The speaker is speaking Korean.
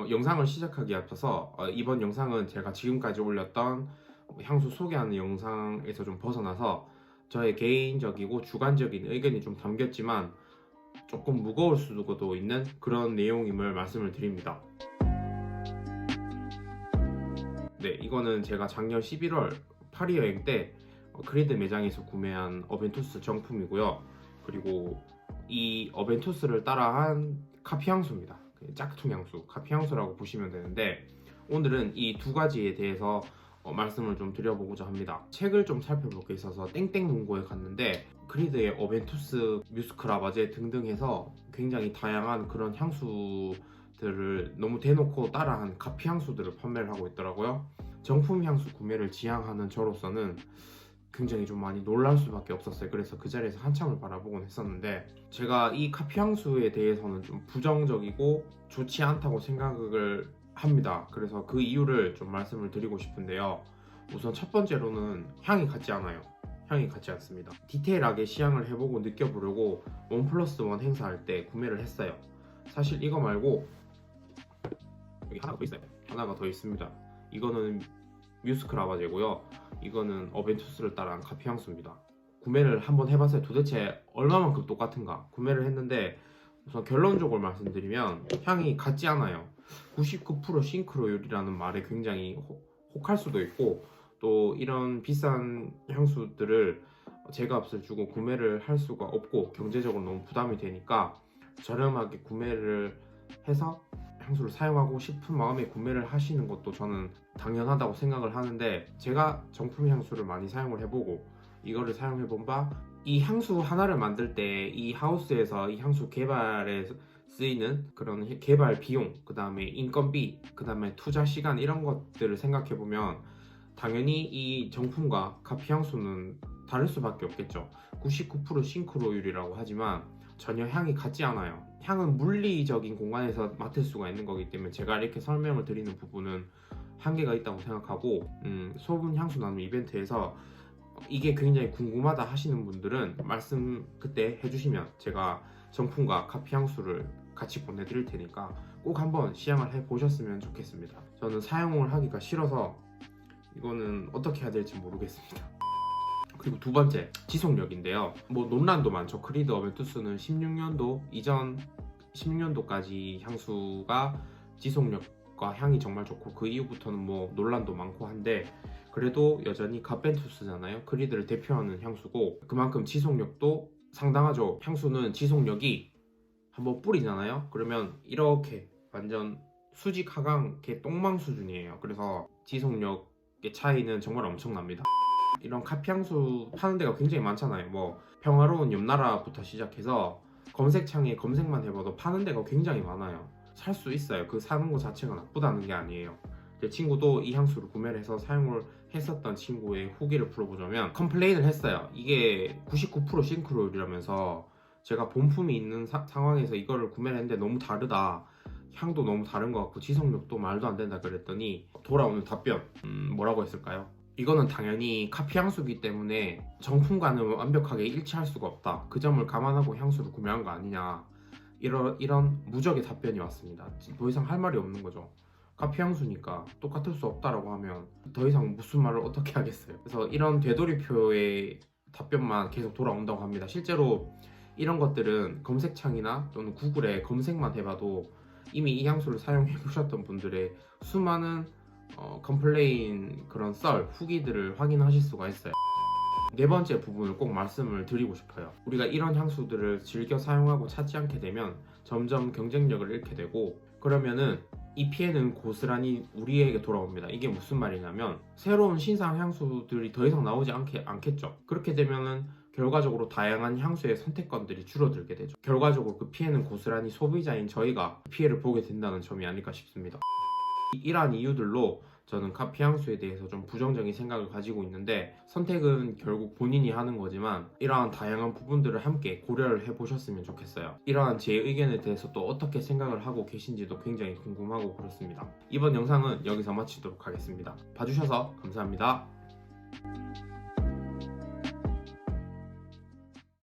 어, 영상을 시작하기에 앞서서 어, 이번 영상은 제가 지금까지 올렸던 향수 소개하는 영상에서 좀 벗어나서 저의 개인적이고 주관적인 의견이 좀 담겼지만 조금 무거울 수도 있는 그런 내용임을 말씀을 드립니다. 네, 이거는 제가 작년 11월 파리 여행 때 어, 크리드 매장에서 구매한 어벤투스 정품이고요. 그리고 이 어벤투스를 따라한 카피 향수입니다. 그 짝퉁 향수, 카피 향수라고 보시면 되는데 오늘은 이 두 가지에 대해서 어, 말씀을 좀 드려보고자 합니다. 책을 좀 살펴볼 게 있어서 땡땡 문고에 갔는데 크리드의 어벤투스, 뮤스크라바제 등등 해서 굉장히 다양한 그런 향수들을 너무 대놓고 따라한 카피 향수들을 판매를 하고 있더라고요. 정품 향수 구매를 지향하는 저로서는 굉장히 좀 많이 놀랄 수밖에 없었어요. 그래서 그 자리에서 한참을 바라보곤 했었는데 제가 이 카피 향수에 대해서는 좀 부정적이고 좋지 않다고 생각을 합니다. 그래서 그 이유를 좀 말씀을 드리고 싶은데요. 우선 첫 번째로는 향이 같지 않아요. 향이 같지 않습니다. 디테일하게 시향을 해보고 느껴보려고 원 플러스 원 행사할 때 구매를 했어요. 사실 이거 말고 여기 하나가 더 있어요. 하나가 더 있습니다. 이거는 뮤스크라바제고요. 이거는 어벤투스를 따라한 카피 향수입니다. 구매를 한번 해봤어요. 도대체 얼마만큼 똑같은가? 구매를 했는데 우선 결론적으로 말씀드리면 향이 같지 않아요. 99% 싱크로율이라는 말에 굉장히 혹- 혹할 수도 있고 또 이런 비싼 향수들을 제값을 주고 구매를 할 수가 없고 경제적으로 너무 부담이 되니까 저렴하게 구매를 해서 향수를 사용하고 싶은 마음에 구매를 하시는 것도 저는 당연하다고 생각을 하는데 제가 정품 향수를 많이 사용을 해보고 이거를 사용해 본 바 이 향수 하나를 만들 때 이 하우스에서 이 향수 개발에 쓰이는 그런 해- 개발 비용 그 다음에 인건비 그 다음에 투자 시간 이런 것들을 생각해 보면 당연히 이 정품과 카피 향수는 다를 수밖에 없겠죠 99% 싱크로율이라고 하지만 전혀 향이 같지 않아요. 향은 물리적인 공간에서 맡을 수가 있는 거기 때문에 제가 이렇게 설명을 드리는 부분은 한계가 있다고 생각하고 음, 소분 향수 나눔 이벤트에서 이게 굉장히 궁금하다 하시는 분들은 말씀 그때 해주시면 제가 정품과 카피 향수를 같이 보내드릴 테니까 꼭 한번 시향을 해보셨으면 좋겠습니다. 저는 사용을 하기가 싫어서 이거는 어떻게 해야 될지 모르겠습니다. 그리고 두 번째 지속력인데요. 뭐 논란도 많죠. 크리드 어벤투스는 16년도 이전 16년도까지 향수가 지속력과 향이 정말 좋고 그 이후부터는 뭐 논란도 많고 한데 그래도 여전히 카벤투스잖아요. 크리드를 대표하는 향수고 그만큼 지속력도 상당하죠. 향수는 지속력이 한번 뿌리잖아요. 그러면 이렇게 완전 수직 하강 개 똥망 수준이에요. 그래서 지속력의 차이는 정말 엄청납니다. 이런 카피 향수 파는 데가 굉장히 많잖아요. 뭐 평화로운 옆나라부터 시작해서 검색창에 검색만 해봐도 파는 데가 굉장히 많아요. 살 수 있어요. 그 사는 것 자체가 나쁘다는 게 아니에요. 제 친구도 이 향수를 구매를 해서 사용을 했었던 친구의 후기를 풀어보자면 컴플레인을 했어요. 이게 99% 싱크로율이라면서 제가 본품이 있는 사- 상황에서 이거를 구매를 했는데 너무 다르다. 향도 너무 다른 것 같고 지속력도 말도 안 된다 그랬더니 돌아오는 답변 음, 뭐라고 했을까요? 이거는 당연히 카피 향수기 때문에 정품과는 완벽하게 일치할 수가 없다. 그 점을 감안하고 향수를 구매한 거 아니냐. 이런 이런 무적의 답변이 왔습니다. 더 이상 할 말이 없는 거죠. 카피 향수니까 똑같을 수 없다라고 하면 더 이상 무슨 말을 어떻게 하겠어요. 그래서 이런 되돌이표의 답변만 계속 돌아온다고 합니다. 실제로 이런 것들은 검색창이나 또는 구글에 검색만 해봐도 이미 이 향수를 사용해 보셨던 분들의 수많은 어, 컴플레인 그런 썰 후기들을 확인하실 수가 있어요. 네 번째 부분을 꼭 말씀을 드리고 싶어요. 우리가 이런 향수들을 즐겨 사용하고 찾지 않게 되면 점점 경쟁력을 잃게 되고 그러면은 이 피해는 고스란히 우리에게 돌아옵니다. 이게 무슨 말이냐면 새로운 신상 향수들이 더 이상 나오지 않게, 않겠죠. 그렇게 되면은 결과적으로 다양한 향수의 선택권들이 줄어들게 되죠. 결과적으로 그 피해는 고스란히 소비자인 저희가 피해를 보게 된다는 점이 아닐까 싶습니다. 이러한 이유들로 저는 카피 향수에 대해서 좀 부정적인 생각을 가지고 있는데 선택은 결국 본인이 하는 거지만 이러한 다양한 부분들을 함께 고려를 해보셨으면 좋겠어요. 이러한 제 의견에 대해서 또 어떻게 생각을 하고 계신지도 굉장히 궁금하고 그렇습니다. 이번 영상은 여기서 마치도록 하겠습니다. 봐주셔서 감사합니다.